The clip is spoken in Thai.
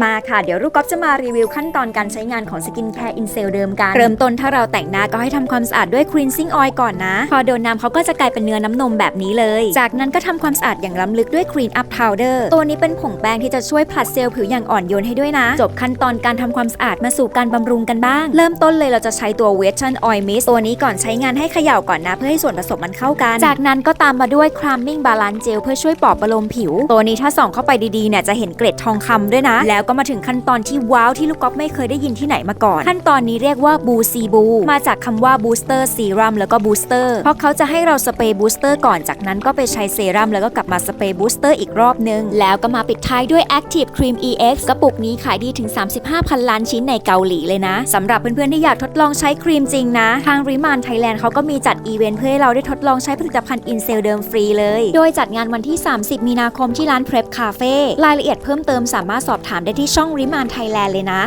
มาค่ะ เดี๋ยวลูกก๊อฟจะมารีวิวขั้นตอนการใช้งานของสกินแคร์อินเซลเดิมกัน เริ่มต้นถ้าเราแต่งหน้าก็ให้ทำความสะอาดด้วย cleansing oil ก่อนนะ พอโดนน้ำเขาก็จะกลายเป็นเนื้อน้ำนมแบบนี้เลย จากนั้นก็ทำความสะอาดอย่างล้ำลึกด้วย clean up powder ตัวนี้เป็นผงแป้งที่จะช่วยผลัดเซลล์ผิวอย่างอ่อนโยนให้ด้วยนะ จบขั้นตอนการทำความสะอาดมาสู่การบำรุงกันบ้าง เริ่มต้นเลยเราจะใช้ตัว wet and oil mist ตัวนี้ก่อนใช้งานให้เขย่าก่อนนะ เพื่อให้ส่วนผสมมันเข้ากัน จากนั้นก็ตามมาด้วย cramming balance gel เพื่อช่วยปลอบประโลมผิว ตัวนี้ถ้าส่องเข้าไปดีๆเนี่ยจะเห็นเกล็ดทองคำด้วยนะแล้วก็มาถึงขั้นตอนที่ว้าวที่ลูกก๊อฟไม่เคยได้ยินที่ไหนมาก่อน ขั้นตอนนี้เรียกว่าบูซีบูมาจากคำว่า booster serum แล้วก็ booster เพราะเขาจะให้เราสเปรย์ booster ก่อนจากนั้นก็ไปใช้เซรั่มแล้วก็กลับมาสเปรย์ booster อีกรอบนึง แล้วก็มาปิดท้ายด้วย active cream ex กระปุกนี้ขายดีถึง 35พันล้านชิ้นในเกาหลีเลยนะสำหรับเพื่อนๆที่อยากทดลองใช้ครีมจริงนะ ทางริมานไทยแลนด์เขาก็มีจัดอีเวนต์เพื่อให้เราได้ทดลองใช้ผลิตภัณฑ์อินเซลเดิมฟรีเลย โดยจัดงานวันที่ 30 มีนาคมที่ร้าน Prep Cafe รายละเอียดเพิ่มเติมสามารถสอบถามได้ที่ช่องริมานไทยแลนด์เลยนะ